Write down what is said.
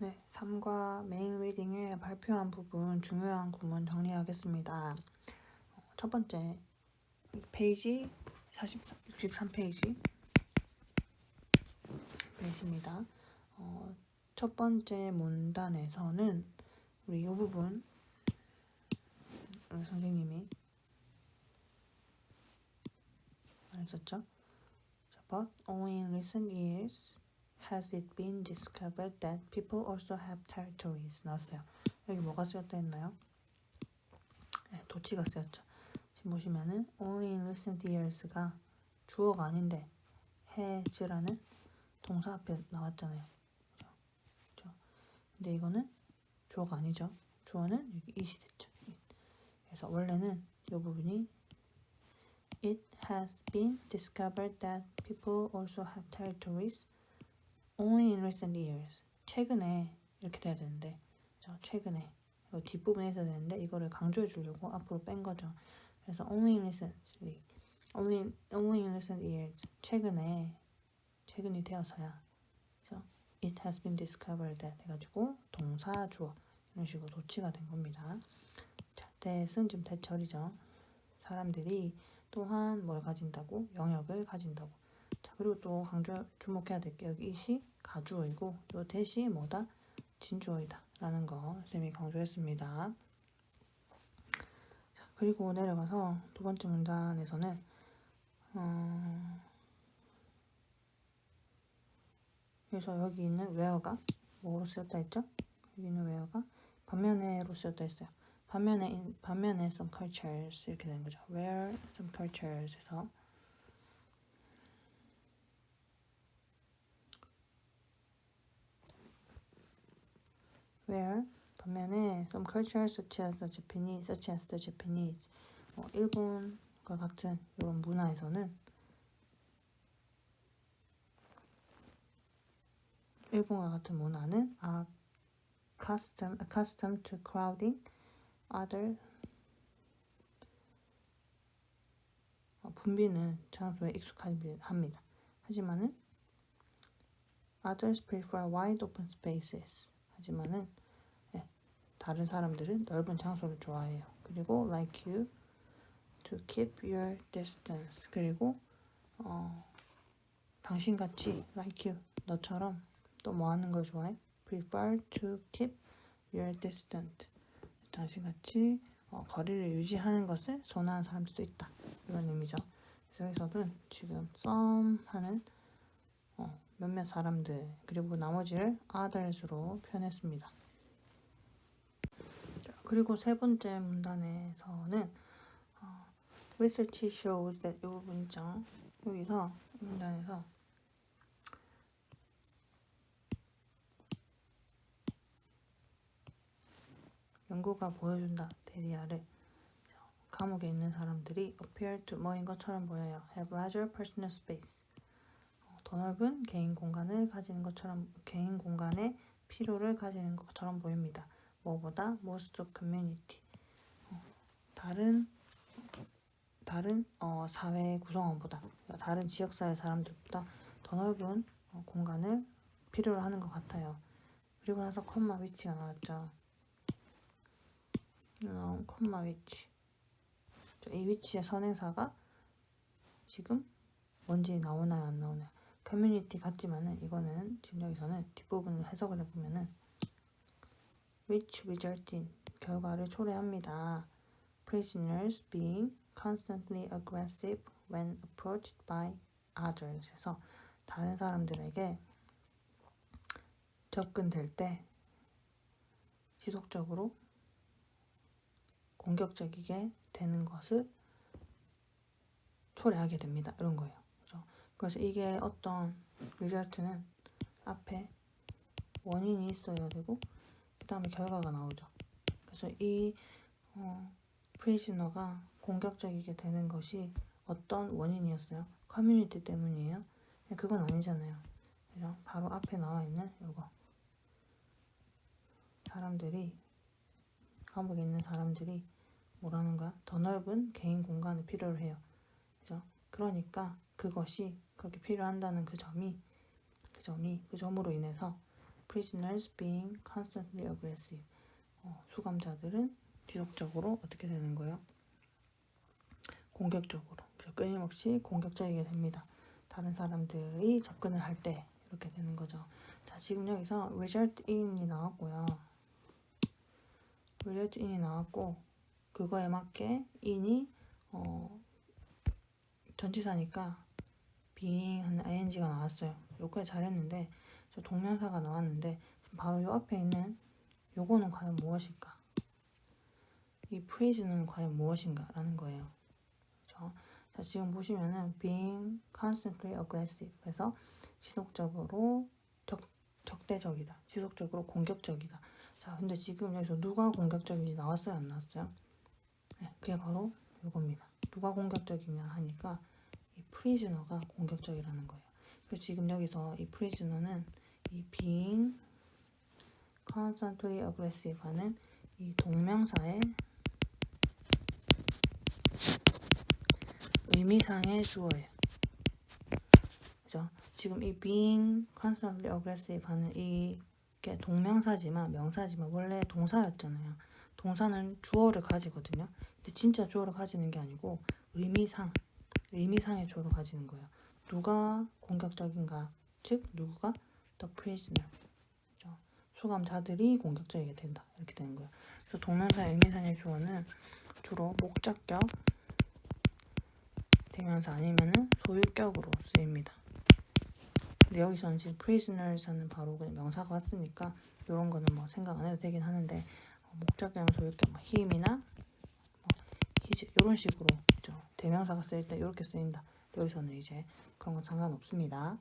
네, 3과 메인 리딩에 발표한 부분 중요한 구문 정리하겠습니다. 어, 첫 번째 페이지 43, 63페이지 페이지입니다. 어, 첫 번째 문단에서는 우리 이 부분 우리 선생님이 말했었죠. 자, But only in recent years has it been discovered that people also have territories 나왔어요. 여기 뭐가 쓰였다 했나요? 네, 도치가 쓰였죠. 지금 보시면은 only in recent years가 주어가 아닌데 has라는 동사 앞에 나왔잖아요. 그죠? 그죠? 근데 이거는 주어가 아니죠. 주어는 여기 it이 됐죠. 그래서 원래는 이 부분이 It has been discovered that people also have territories only in recent years. 최근에 이렇게 돼야 되는데, 자, 최근에 이거 뒷부분에 있어야 되는데 이거를 강조해 주려고 앞으로 뺀 거죠. 그래서 only in recently, only only in recent years. 최근에 최근이 되어서야. 그래서 it has been discovered that 해가지고 동사 주어 이런 식으로 도치가 된 겁니다. 자, that은 지금 대철이죠. 사람들이 또한 뭘 가진다고 영역을 가진다고. 자 그리고 또 강조 주목해야 될 게 여기 it이 가주어이고 요 that이 뭐다 진주어이다 라는 거 쌤이 강조했습니다. 자 그리고 내려가서 두 번째 문단에서는 어, 그래서 여기 있는 where가 뭐로 쓰였다 했죠? 여기 있는 where가 반면에로 쓰였다 했어요. 반면에 반면에 some cultures 이렇게 되는 거죠. where some cultures에서 where 반면에 some cultures such as the Japanese, such as the Japanese, 어, 일본과 같은 이런 문화에서는 일본과 같은 문화는 are accustomed, accustomed to crowding other 어, 분비는 장소에 익숙합니다. 하지만은 others prefer wide open spaces. 하지만은 예, 다른 사람들은 넓은 장소를 좋아해요. 그리고 like you to keep your distance. 그리고 어, 당신같이 like you 너처럼 또 뭐 하는 걸 좋아해? prefer to keep your distance. 당신같이 어, 거리를 유지하는 것을 선호하는 사람들도 있다. 이런 의미죠. 그래서 여기서는 지금 some 하는 어, 몇몇 사람들 그리고 나머지를 others로 표현했습니다. 자, 그리고 세 번째 문단에서는 어, research shows that 이 부분 있죠. 여기서 이 문단에서 연구가 보여준다 데리아를 감옥에 있는 사람들이 appear to 뭐인 것처럼 보여요. have larger personal space. 어, 더 넓은 개인 공간을 가지는 것처럼 개인 공간의 필요를 가지는 것처럼 보입니다. 뭐보다 most community. 어, 다른 다른 어, 사회 구성원보다 다른 지역사회 사람들보다 더 넓은 어, 공간을 필요로 하는 것 같아요. 그리고 나서 컴마 위치가 나왔죠. 어, 컴마 위치. 이 위치의 선행사가 지금 뭔지 나오나요 안 나오나요? 커뮤니티 같지만은 이거는 지금 여기서는 뒷부분을 해석을 해보면은 which result in 결과를 초래합니다. prisoners being constantly aggressive when approached by others 해서 다른 사람들에게 접근될 때 지속적으로 공격적이게 되는 것을 초래하게 됩니다. 이런 거예요. 그래서 이게 어떤 리절트는 앞에 원인이 있어야 되고 그 다음에 결과가 나오죠. 그래서 이 어, 프리즈너가 공격적이게 되는 것이 어떤 원인이었어요? 커뮤니티 때문이에요? 그건 아니잖아요. 그죠? 바로 앞에 나와 있는 이거 사람들이 감옥에 있는 사람들이 뭐라는 거야? 더 넓은 개인 공간을 필요로 해요. 그죠? 그러니까 그것이 그렇게 필요한다는 그 점이 그 점이 그 점으로 인해서 prisoners being constantly aggressive. 어, 수감자들은 지속적으로 어떻게 되는 거예요? 공격적으로 끊임없이 공격적이게 됩니다. 다른 사람들이 접근을 할 때 이렇게 되는 거죠. 자 지금 여기서 result in이 나왔고요. result in이 나왔고 그거에 맞게 in이 어, 전치사니까 being 하는 ing가 나왔어요. 여기까지 잘했는데 저 동명사가 나왔는데 바로 요 앞에 있는 요거는 과연 무엇일까? 이 prisoner는 과연 무엇인가 라는 거예요. 그렇죠? 자, 지금 보시면은 being constantly aggressive 해서 지속적으로 적, 적대적이다. 지속적으로 공격적이다. 자, 근데 지금 여기서 누가 공격적인지 나왔어요? 안 나왔어요? 네, 그게 바로 이겁니다. 누가 공격적이냐 하니까 이 prisoner가 공격적이라는 거예요. 그래서 지금 여기서 이 prisoner는 이 being constantly aggressive 하는 이 동명사의 의미상의 주어예요. 그죠? 지금 이 being constantly aggressive 하는 이게 동명사지만 명사지만 원래 동사였잖아요. 동사는 주어를 가지거든요. 근데 진짜 주어를 가지는 게 아니고 의미상, 의미상의 주어를 가지는 거예요. 누가 공격적인가? 즉 누가 the prisoner. 그죠? 수감자들이 공격적이게 된다. 이렇게 되는 거예요. 그래서 동명사 의미상의 주어는 주로 목적격, 대명사 아니면은 소유격으로 쓰입니다. 근데 여기서는 지금 prisoners는 바로 그냥 명사가 왔으니까 이런 거는 뭐 생각 안 해도 되긴 하는데 어, 목적격, 소유격, 뭐 him이나 뭐 이런 식으로 있죠. 대명사가 쓰일 때 이렇게 쓰인다. 여기서는 이제 그런 건 상관없습니다.